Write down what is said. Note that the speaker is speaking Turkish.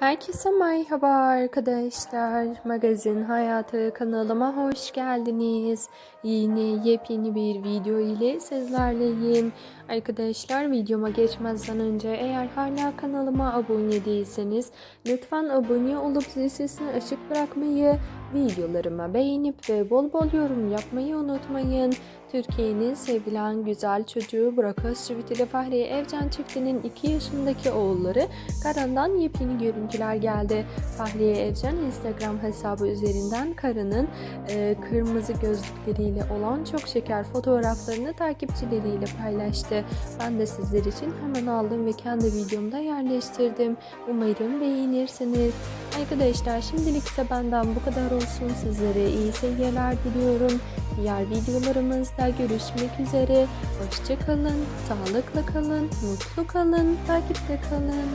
Herkese merhaba arkadaşlar. Magazin Hayatı kanalıma hoş geldiniz. Yine yepyeni bir video ile sizlerleyim. Arkadaşlar videoma geçmezden önce eğer hala kanalıma abone değilseniz lütfen abone olup zil sesini açık bırakmayı, videolarıma beğenip ve bol bol yorum yapmayı unutmayın. Türkiye'nin sevilen güzel çocuğu Burak Özçivit ile Fahriye Evcen çiftinin 2 yaşındaki oğulları Karan'dan yepyeni görüntüler geldi. Fahriye Evcen Instagram hesabı üzerinden karının e, kırmızı gözlükleriyle olan çok şeker fotoğraflarını takipçileriyle paylaştı. Ben de sizler için hemen aldım ve kendi videomda yerleştirdim. Umarım beğenirsiniz. Arkadaşlar şimdilik ise benden bu kadar olsun. Sizlere iyi seyirler diliyorum. Diğer videolarımızda görüşmek üzere. Hoşçakalın, sağlıklı kalın, mutlu kalın, takipte kalın.